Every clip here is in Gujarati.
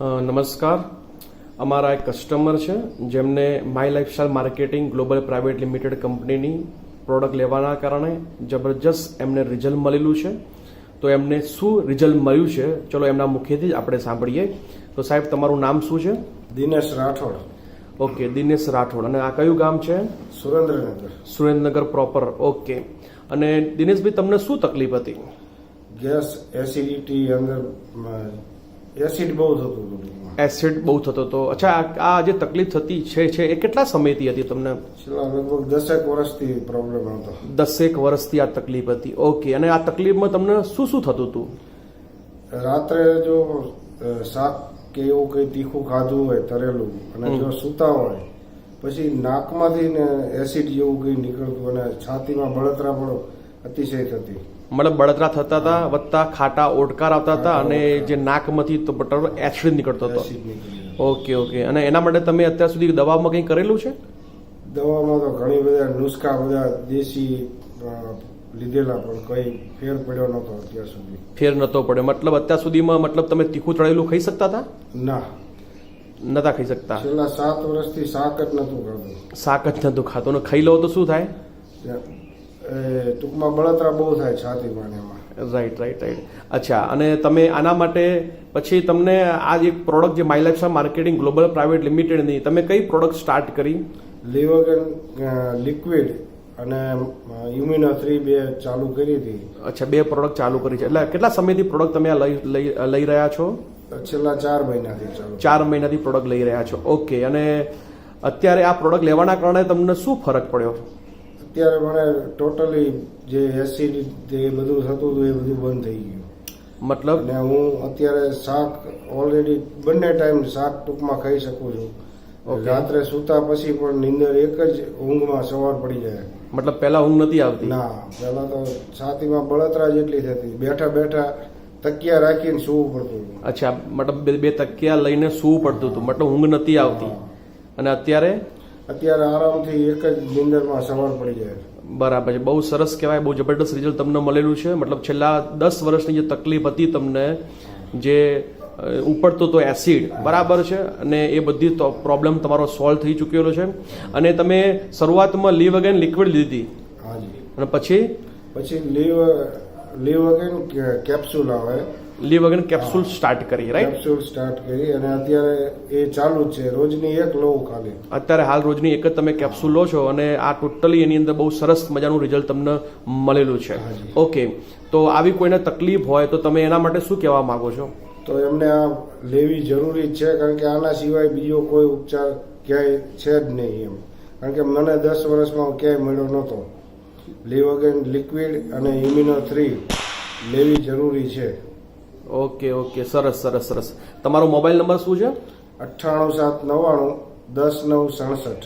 નમસ્કાર. અમારા એક કસ્ટમર છે જેમને my lifestyle marketing global private limited કંપનીની પ્રોડક્ટ લેવાના કારણે જબરજસ્ત એમને રિઝલ્ટ મળેલું છે. તો એમને શું રિઝલ્ટ મળ્યું છે ચલો એમના મુખેથી જ આપણે સાંભળીએ. તો સાહેબ તમારું નામ શું છે? દિનેશ રાઠોડ. ઓકે દિનેશ રાઠોડ. અને આ કયું ગામ છે? સુરેન્દ્રનગર. સુરેન્દ્રનગર પ્રોપર ઓકે અને દિનેશભાઈ તમને શું તકલીફ હતી? ગેસ એસિડિટી અંદર એસિડ બહુ થતું હતું એસિડ બહુ થતો હતો. અચ્છા આ- જે તકલીફ થતી છે છે એ કેટલા સમયથી હતી તમને? છેલ્લા લગભગ દસેક વર્ષથી પ્રોબ્લેમ હતો. દસેક વર્ષથી આ તકલીફ હતી. ઓકે અને આ તકલીફમાં તમને શું શું થતું હતું? રાત્રે જો શાક કે એવું કઈ તીખું ખાધું હોય તરેલું અને જો સૂતા હોય પછી નાકમાંથી ને એસિડ જેવું કઈ નીકળતું અને છાતીમાં બળતરા પણ અતિશય થતી. મતલબ બળતરા થતા હતા વત્તા ખાટા ઓડકાર આવતા હતા અને જે નાકમાંથી તો બટર એસિડ નીકળતો હતો. Okay okay. અને એના માટે તમે અત્યાર સુધી દવામાં કંઈ કરેલું છે? દવામાં તો ઘણી બધા નુસ્ખા બધા દેશી લીધેલા પણ કઈ ફેર પડ્યો નતો અત્યાર સુધી. ફેર નતો પડ્યો. મતલબ અત્યાર સુધીમાં મતલબ તમે તીખું ચડેલું ખાઈ શકતા હતા? ના. નતા ખાઈ શકતા? છેલ્લા સાત વર્ષથી શાક જ નતું ખાતું શાક જ નતું ખાતું ખાઈ લો તો શું થાય? ટૂંકમાં બળતરા બહુ થાય છાતીમાં એમાં. રાઈટ રાઈટ રાઈટ અચ્છા અને તમે આના માટે પછી તમને આ એક પ્રોડક્ટ જે my life marketing global private લિમિટેડની તમે કઈ પ્રોડક્ટ સ્ટાર્ટ કરી? લિવર લિક્વિડ અને યુમિનો થ્રી બે ચાલુ કરી હતી. અચ્છા બે પ્રોડક્ટ ચાલુ કરી છે. એટલે કેટલા સમયથી પ્રોડક્ટ તમે આ લઈ લઈ લઈ રહ્યા છો? છેલ્લા ચાર મહિનાથી ચાર મહિનાથી પ્રોડક્ટ લઈ રહ્યા છો. ઓકે અને અત્યારે આ પ્રોડક્ટ લેવાના કારણે તમને શું ફરક પડ્યો? અત્યારે મને ટોટલી જે એસિડ જે બધું થતું હતું એ બધું બંધ થઈ ગયું. મતલબ? ને હું અત્યારે શાક ઓલરેડી બંને ટાઈમ શાક ટૂંકમાં ખાઈ શકું છું. રાત્રે સૂતા પછી પણ નીંદર એક જ ઊંઘમાં સવાર પડી જાય. મતલબ પહેલા ઊંઘ નથી આવતી? ના પેલા તો છાતીમાં બળતરા જેટલી થતી. બેઠા બેઠા તકિયા રાખીને સૂવું પડતું હતું. અચ્છા મતલબ બે બે તકિયા લઈને સૂવું પડતું હતું. મતલબ ઊંઘ નથી આવતી. અને અત્યારે? અત્યારે આરામથી એક જ નિંદરમાં સવાર પડી જાય બરાબર છે. બહુ સરસ કહેવાય બહુ જબરદસ્ત રિઝલ્ટ તમને મળેલું છે. મતલબ છેલ્લા દસ વર્ષની જે તકલીફ હતી તમને જે ઉપડતો તો એસિડ બરાબર છે? અને એ બધી પ્રોબ્લેમ તમારો સોલ્વ થઈ ચૂકેલો છે. અને તમે શરૂઆતમાં લીવ અગેન લિક્વિડ લીધી હાજી અને પછી? પછી લીવ લીવ અગેન કેપ્સ્યુલ આવે. લીવ અગેન કેપ્સ્યુલ સ્ટાર્ટ કરી રાઈટ કેપ્સ્યુલ સ્ટાર્ટ કરી અને અત્યારે એ ચાલુ જ છે. રોજની એક લઉં ખાલી. અત્યારે હાલ રોજની એક જ તમે કેપ્સ્યુલ લો છો અને આ ટોટલી એની અંદર બહુ સરસ મજાનું રિઝલ્ટ તમને મળેલું છે. ઓકે તો આવી કોઈને તકલીફ હોય તો તમે એના માટે શું કહેવા માંગો છો? તો એમને આ લેવી જરૂરી છે કારણ કે આના સિવાય બીજો કોઈ ઉપચાર ક્યાંય છે જ નહીં એમ. કારણ કે મને દસ વર્ષમાં ક્યાંય મળ્યો નહોતો. લીવગેન લિક્વિડ અને ઇમ્યુનો થ્રી લેવી જરૂરી છે. ઓકે ઓકે સરસ સરસ સરસ. તમારો મોબાઈલ નંબર શું છે? અઠ્ઠાણું સાત નવ્વાણું દસ નવ સડસઠ.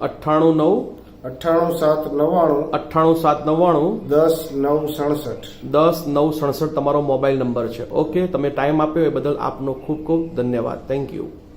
અઠ્ઠાણું નવ અઠ્ઠાણું સાત નવ્વાણું અઠ્ઠાણું સાત નવ્વાણું દસ નવ સડસઠ. દસ નવ સડસઠ તમારો મોબાઈલ નંબર છે. ઓકે તમે ટાઈમ આપ્યો એ બદલ આપનો ખૂબ ખૂબ ધન્યવાદ. Thank you